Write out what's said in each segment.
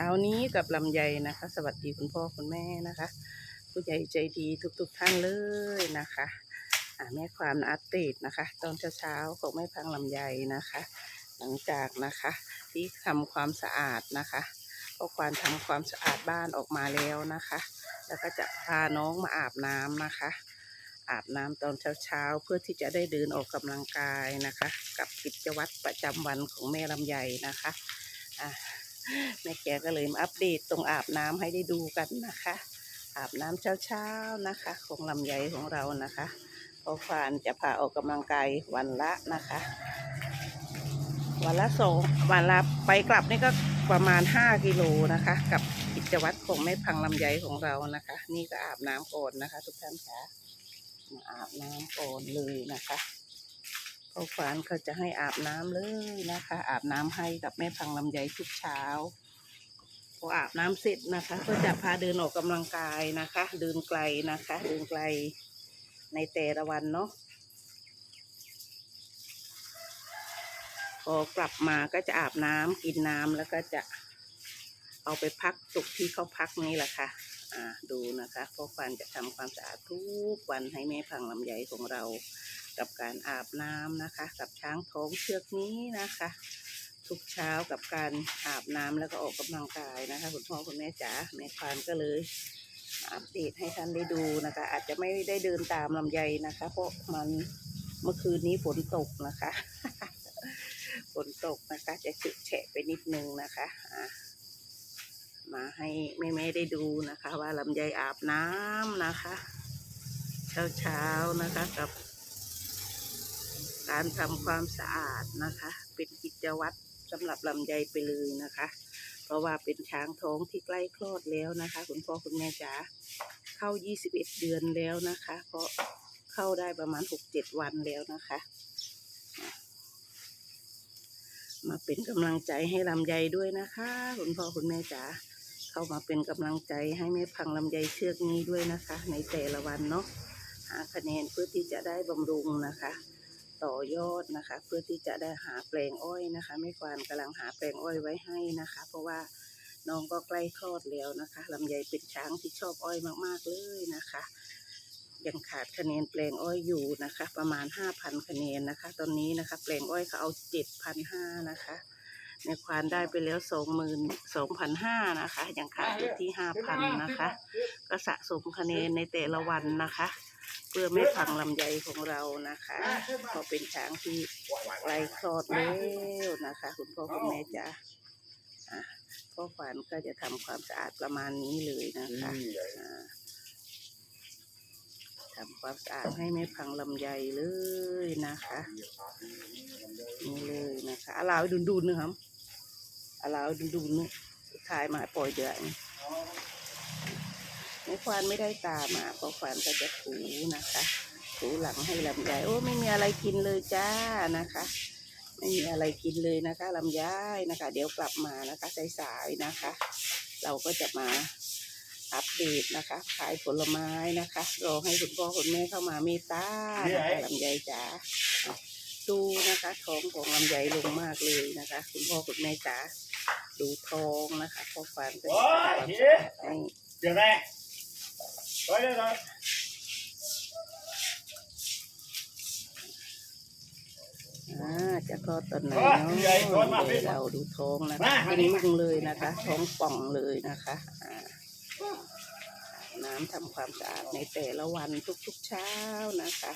ช้านี้กับลำไยนะคะ สวัสดีคุณพ่อคุณแม่นะคะ ผู้ใหญ่ใจดีทุกๆท่านเลยนะคะแม่ความอัปเดตนะคะ ตอนเช้าๆของแม่พังลำไยนะคะ หลังจากนะคะที่ทำความสะอาดนะคะก็ควานทำความสะอาดบ้านออกมาแล้วนะคะ แล้วก็จะพาน้องมาอาบน้ำนะคะ อาบน้ำตอนเช้าๆเพื่อที่จะได้เดินออกกำลังกายนะคะ กับกิจวัตรประจำวันของแม่ลำไยนะคะอะ แม่แกก็เลยมาอัปเดตตรงอาบน้ำให้ได้ดูกันนะคะ อาบน้ำเช้าๆนะคะ ของลำไยของเรานะคะเพราะควานจะพาออกกำลังกายวันละนะคะ วันละสองวันละไปกลับนี่ก็ประมาณ 5 กิโลนะคะ กับกิจวัตรของแม่พังลำไยของเรานะคะ นี่ก็อาบน้ำก่อนนะคะ ทุกท่านคะอาบน้ำก่อนเลยนะคะ เพราะควานเขาจะให้อาบน้ำเลยนะคะ อาบน้ำให้กับแม่พังลำไยทุกเช้าพออาบน้ำเสร็จนะคะ ก็จะพาเดินออกกำลังกายนะคะ เดินไกลนะคะ เดินไกลในแต่ละวันเนาะพอกลับมาก็จะอาบน้ำกินน้ำแล้วก็จะเอาไปพักจุกที่เขาพักนี่แหละค่ะ อ่าดูนะคะพ่อฟันจะทำความสะอาดทุกวันให้แม่พังลำไยของเรา กับการอาบน้ำนะคะ กับช้างท้องเชือกนี้นะคะ ทุกเช้ากับการอาบน้ำแล้วก็ออกกำลังกายนะคะคุณพ่อคุณแม่จ๋าแม่ควานก็เลยอัปเดตให้ท่านได้ดูนะคะ อาจจะไม่ได้เดินตามลำไยนะคะ เพราะมันเมื่อคืนนี้ฝนตกนะคะฝนตกนะคะ จะฉุกแฉะไปนิดนึงนะคะอะมาให้แม่ๆได้ดูนะคะ ว่าลำไยอาบน้ำนะคะ เช้าๆนะคะกับ การทำความสะอาดนะคะ เป็นกิจวัตรสำหรับลำไยไปเลยนะคะ เพราะว่าเป็นช้างท้องที่ใกล้คลอดแล้วนะคะ คุณพ่อคุณแม่จ๋าเข้า 21 เดือนแล้วนะคะ เพราะเข้าได้ประมาณ 6-7 วันแล้วนะคะ มาเป็นกำลังใจให้ลำไยด้วยนะคะ คุณพ่อคุณแม่จ๋าเข้ามาเป็นกำลังใจให้แม่พังลำไยเชือกนี้ด้วยนะคะ ในแต่ละวันเนาะหาคะแนนเพื่อที่จะได้บำรุงนะคะ ต่อยอดนะคะ เพื่อที่จะได้หาแปลงอ้อยนะคะแม่ควานกำลังหาแปลงอ้อยไว้ให้นะคะ เพราะว่าน้องก็ใกล้คลอดแล้วนะคะลำไยเป็นช้างที่ชอบอ้อยมากๆเลยนะคะ ยังขาดคะแนนแปลงอ้อยอยู่นะคะ ประมาณห้าพันคะแนนนะคะ ตอนนี้นะคะ แปลงอ้อยเขาเอาเจ็ดพันห้านะคะในควานได้ไปแล้วสองหมื่นสองพันห้านะคะยังขาดอยู่ที่ห้าพันนะคะ ก็สะสมคะแนนในแต่ละวันนะคะ เพื่อไม่พังลำไยของเรานะคะพอเป็นช้างที่ไกลคลอดแล้วนะคะ คุณพ่อคุณแม่จ๋าอะพ่อฝันก็จะทำความสะอาดประมาณนี้เลยนะคะอ่าทำความสะอาดให้ไม่พังลำไยเลยนะคะนี่เลยนะคะเอาลาวดุนดุนๆนะครับเอาลาวดุนดุนๆนี่ถ่ายมาปล่อยเดือ ดนี่ไม่ควานไม่ได้ตามมาเพราะควานก็จะถูนะคะถูหลังให้ลำไยโอ้ไม่มีอะไรกินเลยจ้านะคะ ไม่มีอะไรกินเลยนะคะลำไยนะคะ เดี๋ยวกลับมานะคะสายๆนะคะ เราก็จะมาอัปเดตนะคะ ขายผลไม้นะคะรอให้คุณพ่อคุณแม่เข้ามาเมตตานะคะลำไยจ๋าดูนะคะท้องของลำไยลงมากเลยนะคะ คุณพ่อคุณแม่จ๋าดูท้องนะคะเพราะควานก็จะทำความสะอา ดให้ Được đây. Tới đây rồi. อ่าจะคลอดตอนไหนโอ้ยเนาะใหญ่โคตรมากเดี๋ยวเราดูท้องนะคะมาเป็นมานี่มึงเลยนะคะ ท้องป่องเลยนะคะอ่าน้ำทำความสะอาดในแต่ละวันทุกๆเช้านะคะ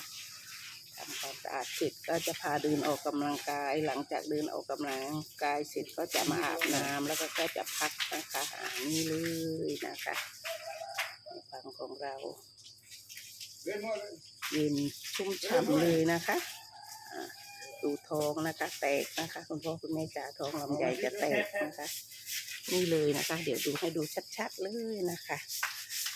ทำความสะอาดเสร็จก็จะพาเดินออกกำลังกาย หลังจากเดินออกกำลังกายเสร็จก็จะมาอาบน้ำแล้วก็ก็จะพักนะคะอ่านี่เลยนะคะ ในฟังของเรา Lên mua. เย็นชุ่มฉ่ำเลยนะคะอ่าดูท้องนะคะ แตกนะคะ คุณพ่อคุณแม่จ๋าท้องลำใหญ่จะแตกนะคะ นี่เลยนะคะ เดี๋ยวดูให้ดูชัดๆเลยนะคะ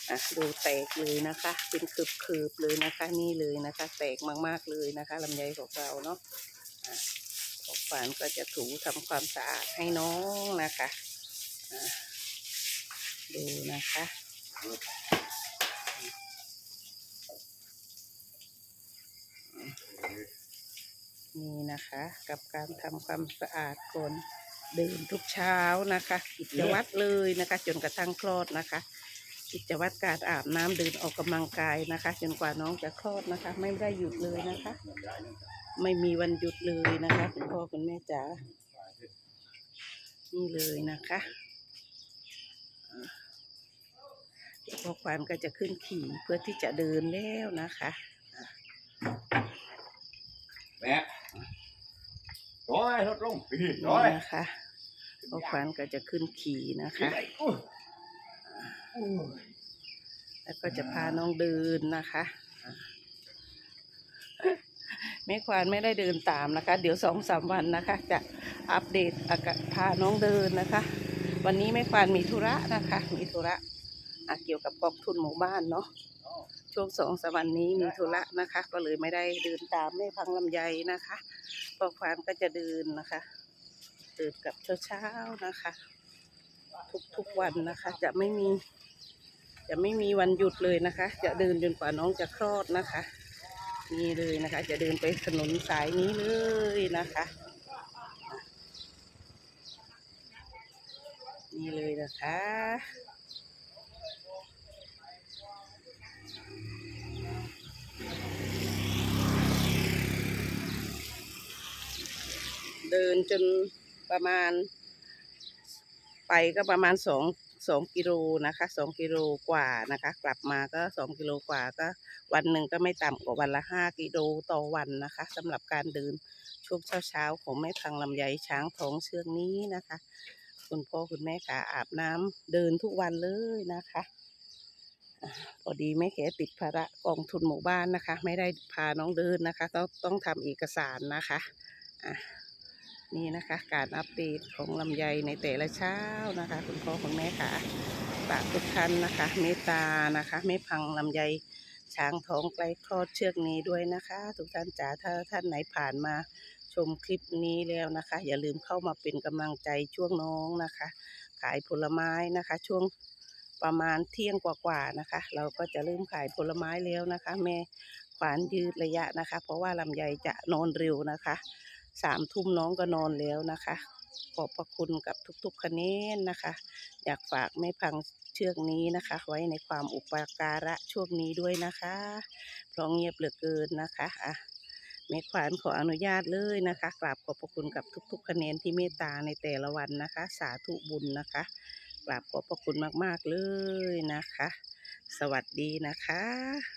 อะดูแตกเลยนะคะ เป็นคืบๆเลยนะคะ นี่เลยนะคะ แตกมากๆเลยนะคะลำไยของเราเนาะอะขอบฝานก็จะถูทำความสะอาดให้น้องนะคะอะดูนะคะ นี่นะคะกับการทำความสะอาดก่อนเดินทุกเช้านะคะกิจวัตรเลยนะคะ จนกระทั่งคลอดนะคะ กิจวัตรการอาบน้ำเดินออกกำลังกายนะคะ จนกว่าน้องจะคลอดนะคะ ไม่ได้หยุดเลยนะคะ ไม่มีวันหยุดเลยนะคะคุณพ่อคุณแม่จ๋านี่เลยนะคะ อ่าเดี๋ยวพ่อควานก็จะขึ้นขี่เพื่อที่จะเดินแล้วนะคะแม่ร้อยลดลงพี่นี่ร้อยนะคะพ่อควานก็จะขึ้นขี่นะคะอุ้ยแล้วก็จะพาน้องเดินนะคะแม่ควานไม่ได้เดินตามนะคะ เดี๋ยวสองสามวันนะคะ จะอัปเดตอากาศพาน้องเดินนะคะ วันนี้แม่ควานมีธุระนะคะ มีธุระอะ เกี่ยวกับกองทุนหมู่บ้านเนาะช่วงสองสามวันนี้มีธุระนะคะ ก็เลยไม่ได้เดินตามแม่พังลำไยนะคะพอควานก็จะเดินนะคะเดินกับเช้าๆนะคะ ทุกๆวันนะคะ จะไม่มี จะไม่มีวันหยุดเลยนะคะ จะเดินจนกว่าน้องจะคลอดนะคะนี่เลยนะคะ จะเดินไปถนนสายนี้เลยนะคะนี่เลยนะคะ เดินจนประมาณ ไปก็ประมาณสองสองกิโลนะคะสองกิโลกว่านะคะ กลับมาก็สองกิโลกว่าก็วันหนึ่งก็ไม่ต่ำกว่าวันละห้ากิโลต่อวันนะคะสำหรับการเดินช่วงเช้าๆของแม่พังลำไยช้างท้องเชือกนี้นะคะ คุณพ่อคุณแม่ขาอาบน้ำเดินทุกวันเลยนะคะ พอดีแม่แขติดภาระกองทุนหมู่บ้านนะคะ ไม่ได้พาน้องเดินนะคะ ต้องต้องทำเอกสารนะคะอะนี่นะคะการอัปเดตของลำไยในแต่ละเช้านะคะ คุณพ่อคุณแม่ค่ะฝากทุกท่านนะคะ เมตตานะคะ ไม่พังลำไยช้างท้องใกลคลอดเชือกนี้ด้วยนะคะ ทุกท่านจ๋าถ้าท่านไหนผ่านมาชมคลิปนี้แล้วนะคะ อย่าลืมเข้ามาเป็นกำลังใจช่วงน้องนะคะ ขายผลไม้นะคะ ช่วง ประมาณเที่ยงกว่าๆนะคะ เราก็จะเริ่มขายผลไม้แล้วนะคะ แม่ขวานยืดระยะนะคะ เพราะว่าลำไยจะนอนเร็วนะคะสามทุ่มน้องก็นอนแล้วนะคะ ขอบพระคุณกับทุกๆคะแนนนะคะ อยากฝากไม่พังเชือกนี้นะคะ ไว้ในความอุปการะช่วงนี้ด้วยนะคะเพราะเงียบเหลือเกินนะคะอะแม่ขวานขออนุญาตเลยนะคะกราบขอบพระคุณกับทุกๆคะแนนที่เมตตาในแต่ละวันนะคะ สาธุบุญนะคะ กราบขอบพระคุณมาก ๆ เลยนะคะ สวัสดีนะคะ